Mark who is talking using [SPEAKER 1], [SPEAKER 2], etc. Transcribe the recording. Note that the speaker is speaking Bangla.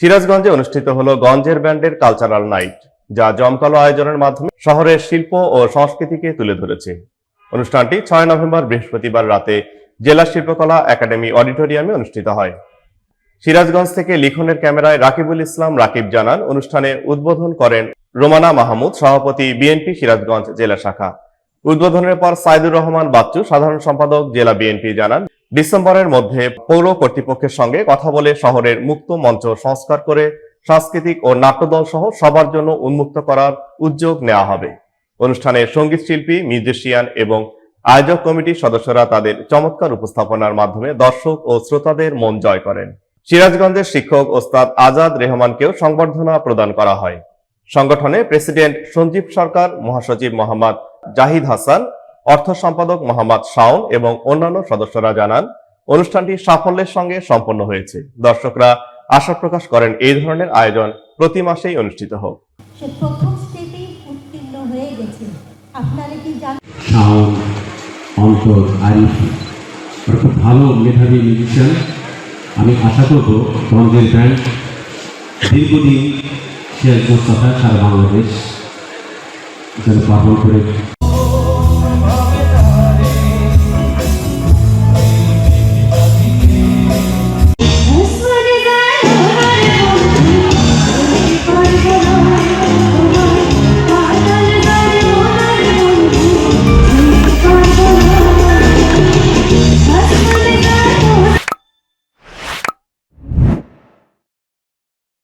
[SPEAKER 1] সিরাজগঞ্জে অনুষ্ঠিত হলো গঞ্জের ব্যান্ডের কালচারাল নাইট, যা জমকালো আয়োজনের মাধ্যমে শহরের শিল্প ও সংস্কৃতিকে তুলে ধরেছে। অনুষ্ঠানটি ছয় নভেম্বর বৃহস্পতিবার রাতে জেলা শিল্পকলা একাডেমি অডিটোরিয়ামে অনুষ্ঠিত হয়। সিরাজগঞ্জ থেকে লিখনের ক্যামেরায় রাকিবুল ইসলাম রাকিব জানান, অনুষ্ঠানে উদ্বোধন করেন রোমানা মাহমুদ, সভাপতি বিএনপি সিরাজগঞ্জ জেলা শাখা। উদ্বোধনের পর সাইদুর রহমান বাচ্চু, সাধারণ সম্পাদক জেলা বিএনপি জানান ডিসেম্বরের মধ্যে পৌর কর্তৃপক্ষের সঙ্গে কথা বলে শহরের মুক্ত মঞ্চ সংস্কার করে সাংস্কৃতিক ও নাট্যদল সহ সবার জন্য উন্মুক্ত করার উদ্যোগ নেওয়া হবে। অনুষ্ঠানে সংগীত শিল্পী, মিউজিশিয়ান এবং আয়োজক কমিটির সদস্যরা তাদের চমৎকার উপস্থাপনার মাধ্যমে দর্শক ও শ্রোতাদের মন জয় করেন। সিরাজগঞ্জের শিক্ষক ওস্তাদ আজাদ রেহমানকেও সংবর্ধনা প্রদান করা হয়। সংগঠনে প্রেসিডেন্ট সঞ্জীব সরকার, মহাসচিব মোহাম্মদ জাহিদ হাসান অর্থ সম্পাদক মোহাম্মদ শাওন এবং অন্যান্য সদস্যরা জানান অনুষ্ঠানটি সাফল্যের সঙ্গে সম্পন্ন হয়েছে। দর্শকরা আশা প্রকাশ করেন এই ধরনের আয়োজন প্রতি মাসেই অনুষ্ঠিত হোক।
[SPEAKER 2] সে প্রথম স্টেপেই উত্তীর্ণ হয়ে গেছে। আপনারা কি জানেন
[SPEAKER 3] শাওন অন্তর আরিফ খুব ভালো মেধাবী মিউজিশিয়ান আমি আশা করব গঞ্জের ব্যান্ড দীর্ঘদিন সে কথা সারা বাংলাদেশ যেন পালন করে